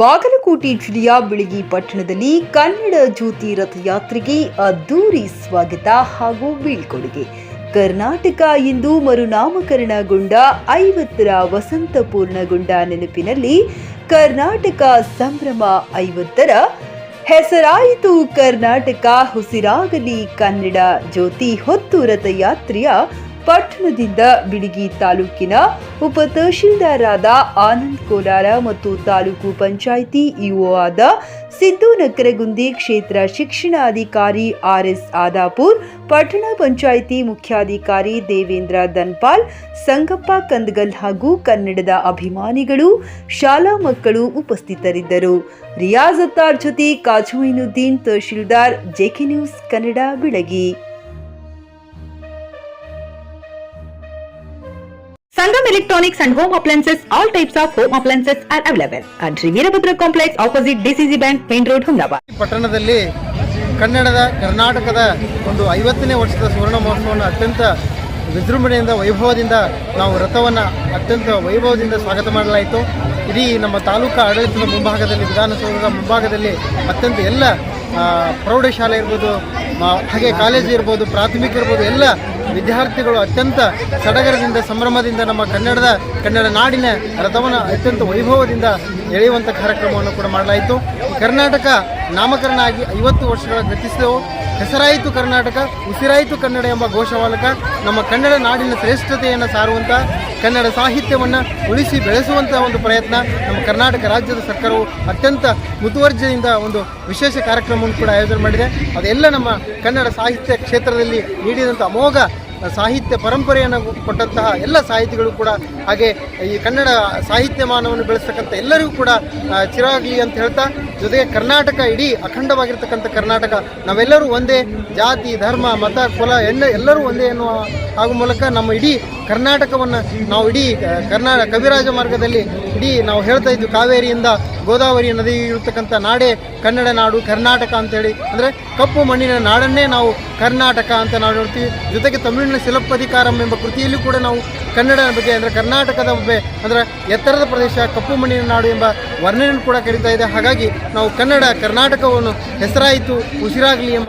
ಬಾಗಲಕೋಟೆ ಜಿಲ್ಲೆಯ ಬಿಳಿಗಿ ಪಟ್ಟಣದಲ್ಲಿ ಕನ್ನಡ ಜ್ಯೋತಿ ರಥಯಾತ್ರೆಗೆ ಅದ್ದೂರಿ ಸ್ವಾಗತ ಹಾಗೂ ಬೀಳ್ಕೊಡುಗೆ. ಕರ್ನಾಟಕ ಎಂದು ಮರುನಾಮಕರಣಗೊಂಡ ಐವತ್ತರ ವಸಂತ ಪೂರ್ಣಗೊಂಡ ನೆನಪಿನಲ್ಲಿ ಕರ್ನಾಟಕ ಸಂಭ್ರಮ ಐವತ್ತರ. ಹೆಸರಾಯಿತು ಕರ್ನಾಟಕ, ಉಸಿರಾಗಲಿ ಕನ್ನಡ ಜ್ಯೋತಿ, ಹೊತ್ತು ರಥಯಾತ್ರೆಯ ಪಟ್ಟಣದಿಂದ ಬಿಳಿಗಿ ತಾಲೂಕಿನ ಉಪ ತಹಶೀಲ್ದಾರಾದ ಆನಂದ್ ಕೋಲಾರ ಮತ್ತು ತಾಲೂಕು ಪಂಚಾಯಿತಿ ಇಒ ಆದ ಸಿದ್ದು ನಕರಗುಂದಿ ಕ್ಷೇತ್ರ ಶಿಕ್ಷಣಾಧಿಕಾರಿ ಆರ್ಎಸ್ ಆದಾಪುರ್, ಪಟ್ಟಣ ಪಂಚಾಯಿತಿ ಮುಖ್ಯಾಧಿಕಾರಿ ದೇವೇಂದ್ರ ದನ್ಪಾಲ್ ಸಂಗಪ್ಪ ಕಂದಗಲ್ ಹಾಗೂ ಕನ್ನಡದ ಅಭಿಮಾನಿಗಳು, ಶಾಲಾ ಮಕ್ಕಳು ಉಪಸ್ಥಿತರಿದ್ದರು. ರಿಯಾಜ್ ಅತ್ತಾರ್ ಜೊತೆ Kajumainuddin tahsildar, JK news Kannada Belagi Sangam Electronics and Home Appliances, all types of home appliances are available at Veerabhadra Complex opposite DCC Bank, Main Road, Humdabad. ಈ ಪಟ್ಟಣದಲ್ಲಿ ಕನ್ನಡದ ಕರ್ನಾಟಕದ ಒಂದು ಐವತ್ತನೇ ವರ್ಷದ ಸುವರ್ಣ ಮಹೋತ್ಸವವನ್ನು ಅತ್ಯಂತ ವಿಜೃಂಭಣೆಯಿಂದ ವೈಭವದಿಂದ ನಾವು ರಥವನ್ನು ಅತ್ಯಂತ ವೈಭವದಿಂದ ಸ್ವಾಗತ ಮಾಡಲಾಯಿತು ಇಡೀ ನಮ್ಮ ತಾಲೂಕು ಆಡಳಿತದ ಮುಂಭಾಗದಲ್ಲಿ ವಿಧಾನಸೌಧದ ಮುಂಭಾಗದಲ್ಲಿ ಅತ್ಯಂತ ಎಲ್ಲ ಪ್ರೌಢಶಾಲೆ ಇರ್ಬೋದು ಹಾಗೆ ಕಾಲೇಜು ಇರ್ಬೋದು, ಪ್ರಾಥಮಿಕ ಇರ್ಬೋದು, ಎಲ್ಲ ವಿದ್ಯಾರ್ಥಿಗಳು ಅತ್ಯಂತ ಸಡಗರದಿಂದ, ಸಂಭ್ರಮದಿಂದ ನಮ್ಮ ಕನ್ನಡದ, ಕನ್ನಡ ನಾಡಿನ ರಥವನ್ನು ಅತ್ಯಂತ ವೈಭವದಿಂದ ಎಳೆಯುವಂಥ ಕಾರ್ಯಕ್ರಮವನ್ನು ಕೂಡ ಮಾಡಲಾಯಿತು. ಕರ್ನಾಟಕ ನಾಮಕರಣ ಆಗಿ ಐವತ್ತು ವರ್ಷಗಳ ಗತಿಸಿದೆವು. ಹೆಸರಾಯಿತು ಕರ್ನಾಟಕ, ಉಸಿರಾಯಿತು ಕನ್ನಡ ಎಂಬ ಘೋಷವಾಲಕ, ನಮ್ಮ ಕನ್ನಡ ನಾಡಿನ ಶ್ರೇಷ್ಠತೆಯನ್ನು ಸಾರುವಂಥ ಕನ್ನಡ ಸಾಹಿತ್ಯವನ್ನು ಉಳಿಸಿ ಬೆಳೆಸುವಂಥ ಒಂದು ಪ್ರಯತ್ನ ನಮ್ಮ ಕರ್ನಾಟಕ ರಾಜ್ಯದ ಸರ್ಕಾರವು ಅತ್ಯಂತ ಮುತುವರ್ಜೆಯಿಂದ ಒಂದು ವಿಶೇಷ ಕಾರ್ಯಕ್ರಮವನ್ನು ಕೂಡ ಆಯೋಜನೆ ಮಾಡಿದೆ. ಅದೆಲ್ಲ ನಮ್ಮ ಕನ್ನಡ ಸಾಹಿತ್ಯ ಕ್ಷೇತ್ರದಲ್ಲಿ ನೀಡಿದಂಥ ಅಮೋಘ ಸಾಹಿತ್ಯ ಪರಂಪರೆಯನ್ನು ಕೊಟ್ಟಂತಹ ಎಲ್ಲ ಸಾಹಿತಿಗಳು ಕೂಡ, ಹಾಗೆ ಈ ಕನ್ನಡ ಸಾಹಿತ್ಯ ಮಾನವನ್ನು ಬೆಳೆಸ್ತಕ್ಕಂಥ ಎಲ್ಲರಿಗೂ ಕೂಡ ಚಿರಾಗಲಿ ಅಂತ ಹೇಳ್ತಾ, ಜೊತೆಗೆ ಕರ್ನಾಟಕ ಇಡೀ ಅಖಂಡವಾಗಿರ್ತಕ್ಕಂಥ ಕರ್ನಾಟಕ, ನಾವೆಲ್ಲರೂ ಒಂದೇ ಜಾತಿ, ಧರ್ಮ, ಮತ, ಕುಲ ಎಣ್ಣೆ ಎಲ್ಲರೂ ಒಂದೇ ಎನ್ನುವ ಆಗುವ ಮೂಲಕ ನಮ್ಮ ಇಡೀ ಕರ್ನಾಟಕವನ್ನು ನಾವು ಇಡೀ ಕರ್ನಾಟಕ ಕವಿರಾಜ ಮಾರ್ಗದಲ್ಲಿ ಇಡೀ ನಾವು ಹೇಳ್ತಾ ಇದ್ವಿ ಕಾವೇರಿಯಿಂದ ಗೋದಾವರಿ ನದಿ ಇರತಕ್ಕಂಥ ನಾಡೇ ಕನ್ನಡ ನಾಡು, ಕರ್ನಾಟಕ ಅಂತೇಳಿ. ಅಂದರೆ ಕಪ್ಪು ಮಣ್ಣಿನ ನಾಡನ್ನೇ ನಾವು ಕರ್ನಾಟಕ ಅಂತ ನಾವು ನೋಡ್ತೀವಿ. ಜೊತೆಗೆ ತಮಿಳಿನ ಶಿಲಪ್ಪಧಿಕಾರಂ ಎಂಬ ಕೃತಿಯಲ್ಲಿ ಕೂಡ ನಾವು ಕನ್ನಡ ಬಗ್ಗೆ ಅಂದರೆ ಕರ್ನಾಟಕದ ಬಗ್ಗೆ ಅಂದರೆ ಎತ್ತರದ ಪ್ರದೇಶ ಕಪ್ಪು ಮಣ್ಣಿನ ನಾಡು ಎಂಬ ವರ್ಣನೆಯನ್ನು ಕೂಡ ಕರೀತಾ ಇದೆ. ಹಾಗಾಗಿ ನಾವು ಕನ್ನಡ, ಕರ್ನಾಟಕವನ್ನು ಹೆಸರಾಯಿತು, ಉಸಿರಾಗಲಿ ಎಂಬ